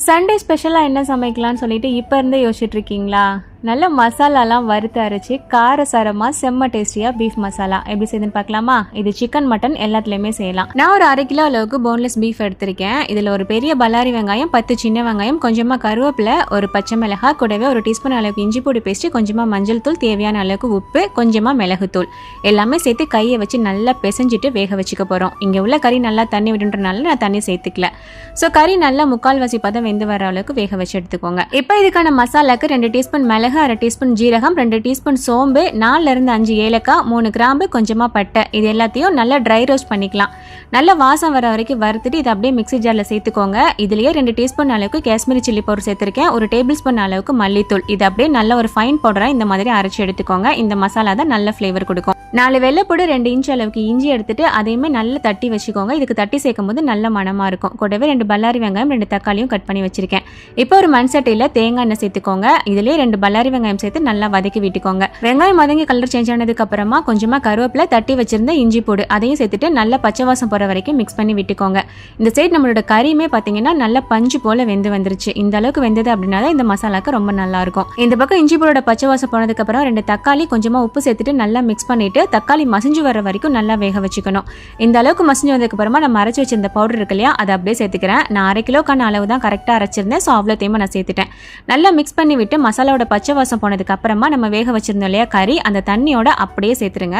Sunday ஸ்பெஷலாக என்ன சமைக்கலாம்னு சொல்லிட்டு இப்போ இருந்தே யோசிச்சுட்ருக்கீங்களா நல்ல மசாலாலாம் வறுத்து அரைச்சி காரசாரமாக செம்ம டேஸ்டியாக பீஃப் மசாலா எப்படி செய்யுதுன்னு பார்க்கலாமா? இது சிக்கன் மட்டன் எல்லாத்துலேயுமே செய்யலாம். நான் ஒரு அரை கிலோ அளவுக்கு போன்லெஸ் பீஃப் எடுத்திருக்கேன். இதில் ஒரு பெரிய பல்லாரி வெங்காயம் பத்து சின்ன வெங்காயம் கொஞ்சமாக கருவேப்பிலை ஒரு பச்சை மிளகாய் கூடவே ஒரு டீஸ்பூன் அளவுக்கு இஞ்சி பூடி பேஸ்ட்டு கொஞ்சமாக மஞ்சள் தூள் தேவையான அளவுக்கு உப்பு கொஞ்சமாக மிளகுத்தூள். எல்லாமே சேர்த்து கையை வச்சு நல்லா பிசைஞ்சிட்டு வேக வச்சுக்க போகிறோம் இங்கே உள்ள கறி நல்லா தண்ணி விடுன்றனால நான் தண்ணி சேர்த்துக்கல. ஸோ கறி நல்லா முக்கால்வாசி பதம் வெந்து வர அளவுக்கு வேக வச்சு எடுத்துக்கோங்க. இப்போ இதுக்கான மசாலாக்கு ரெண்டு டீஸ்பூன் மிளகு அரை டீஸ்பூன் ஜீரகம் ரெண்டு டீஸ்பூன் சோம்பு நாலுலேருந்து அஞ்சு ஏலக்காய் மூணு கிராம்பு கொஞ்சமாக பட்டை. இது எல்லாத்தையும் நல்லா ட்ரை ரோஸ்ட் பண்ணிக்கலாம். நல்ல வாசம் வர வரைக்கும் வறுத்துட்டு இதை அப்படியே மிக்ஸி ஜாரில் சேர்த்துக்கோங்க. இதுலேயே ரெண்டு டீஸ்பூன் அளவுக்கு காஷ்மீரி சில்லி பவுடர் சேர்த்துருக்கேன். ஒரு டேபிள் ஸ்பூன் அளவுக்கு மல்லித்தூள். இது அப்படியே நல்ல ஒரு ஃபைன் பவுடராக இந்த மாதிரி அரைச்சி எடுத்துக்கோங்க. இந்த மசாலா தான் நல்ல ஃப்ளேவர் கொடுக்கும். நாலு வெள்ளைப்பூடு ரெண்டு இன்ச் அளவுக்கு இஞ்சி எடுத்துட்டு அதையுமே நல்லா தட்டி வச்சுக்கோங்க. இதுக்கு தட்டி சேர்க்கும் போது நல்ல மணமாக இருக்கும். கூடவே ரெண்டு பல்லாரி வெங்காயம் ரெண்டு தக்காளியும் கட் பண்ணி வச்சிருக்கேன். இப்போ ஒரு மண் சட்டையில் தேங்காய் எண்ணெய் சேர்த்துக்கோங்க. இதுலேயே ரெண்டு பல்லாரி வெங்காயம் சேர்த்து நல்லா வதக்கி விட்டுக்கோங்க. வெங்காயம் வதங்கி கலர் சேஞ்ச் ஆனதுக்கு அப்புறமா கொஞ்சமாக கருவேப்பிலை தட்டி வச்சிருந்த இஞ்சி பூடு அதையும் சேர்த்துட்டு நல்லா பச்சை வாசம் போகிற வரைக்கும் மிக்ஸ் பண்ணி விட்டுக்கோங்க. இந்த சைடு நம்மளோட கறியுமே பார்த்தீங்கன்னா நல்லா பஞ்சு போல வெந்து வந்துருச்சு. இந்த அளவுக்கு வெந்தது அப்படின்னா தான் இந்த மசாலாக்கு ரொம்ப நல்லா இருக்கும் இந்த பக்கம் இஞ்சி பூரோட பச்சை வாசம் போனதுக்கப்புறம் ரெண்டு தக்காளி கொஞ்சமாக உப்பு சேர்த்துட்டு நல்லா மிக்ஸ் பண்ணிட்டு தக்காளி மசிஞ்சு வர வரைக்கும் நல்லா வேக வச்சுக்கணும். இந்த அளவுக்கு மசிஞ்சு வந்ததுக்கப்புறமா நம்ம அரைச்சி வச்சிருந்த பவுடர் இருக்கு இல்லையா அதை அப்படியே சேர்த்துக்கிறேன். நான் அரை கிலோக்கான அளவு தான் கரெக்டாக அரைச்சிருந்தேன். ஸோ அவ்வளோ நான் சேர்த்துட்டேன். நல்லா மிக்ஸ் பண்ணி விட்டு மசாலாவோட பச்சை வாசம் போனதுக்கப்புறமா நம்ம வேக வச்சிருந்தோம் இல்லையா கறி அந்த தண்ணியோட அப்படியே சேர்த்துருங்க.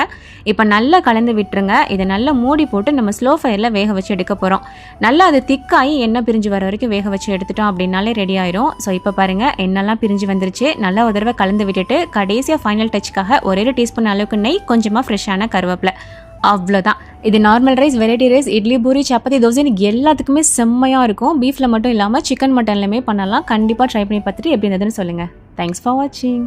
இப்போ நல்லா கலந்து விட்டுருங்க. இதை நல்லா மூடி போட்டு நம்ம ஸ்லோ ஃபயரில் வேக வச்சு எடுக்க போகிறோம் நல்லா அது திக்காகி எண்ணெய் பிரிஞ்சு வர வரைக்கும் வேக வச்சு எடுத்துட்டோம் அப்படின்னாலே ரெடி ஆயிரும். ஸோ இப்போ பாருங்க எண்ணெய்லாம் பிரிஞ்சு வந்துருச்சு. நல்லா ஒரு தடவை கலந்து விட்டுட்டு கடைசியாக ஃபைனல் டச்சுக்காக ஒரே ஒரு டீஸ்பூன் அளவுக்கு நெய் கொஞ்சமாக ஃப்ரெஷ்ஷான கருவேப்பிலை. அவ்வளோதான் இது normal rice variety rice idli puri chapati dosa எனக்கு எல்லாத்துக்குமே செம்மையாக இருக்கும். பீஃபில் மட்டும் இல்லாமல் சிக்கன் மட்டன்லையுமே பண்ணலாம். கண்டிப்பாக ட்ரை பண்ணி பார்த்துட்டு எப்படி இருந்ததுன்னு சொல்லுங்கள் தேங்க்ஸ் ஃபார் வாட்சிங்